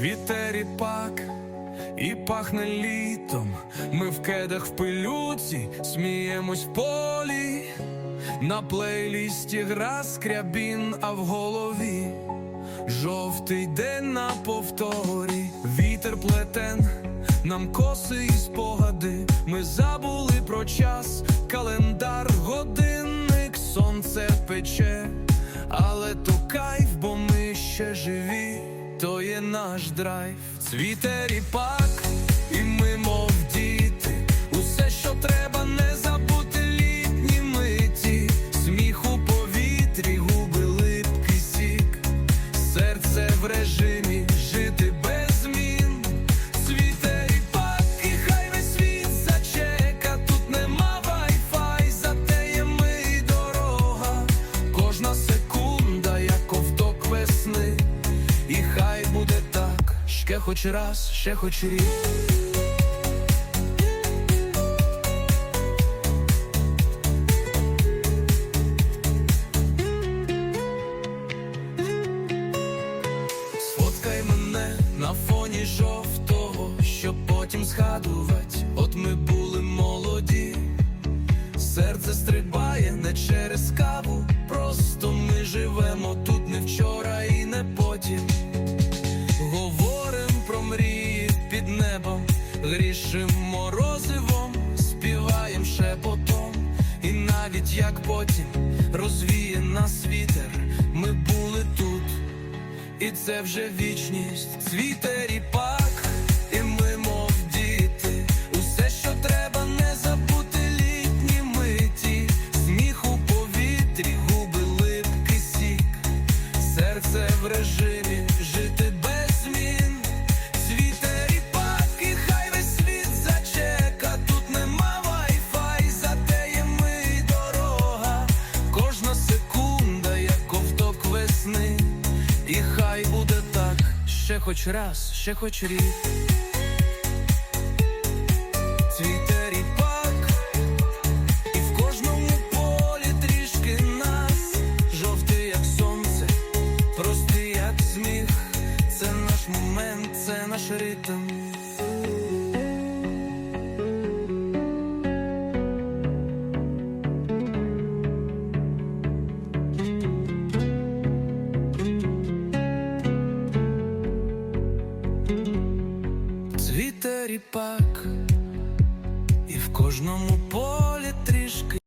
Цвіте ріпак і пахне літом. Ми в кедах в пилюці, сміємось в полі. На плейлісті гра скрябін, а в голові жовтий день на повторі, вітер плетен, нам коси і спогади. Ми забули про час, календар, годинник, сонце пече, але то кайф, бо ми ще живі, то є наш драйв, цвіте ріпак, і ми, мов діти, усе, що треба, не забути літні миті, сміх у повітрі, губи липкий сік, серце в режимі, ще хоч раз, ще хоч рік. Сфоткай мене на фоні жовтого, щоб потім згадувати, от ми були молоді, серце стрибає не через каву, грішим морозивом, співаєм шепотом, і навіть як потім розвіє нас вітер, ми були тут. І це вже вічність, цвіте ріпак, ще хоч раз, ще хоч рік. Цвіте ріпак, і в кожному полі трішки нас, жовтий, як сонце, простий, як сміх. Це наш момент, це наш ритм. цвіте ріпак, і в кожному полі трішки.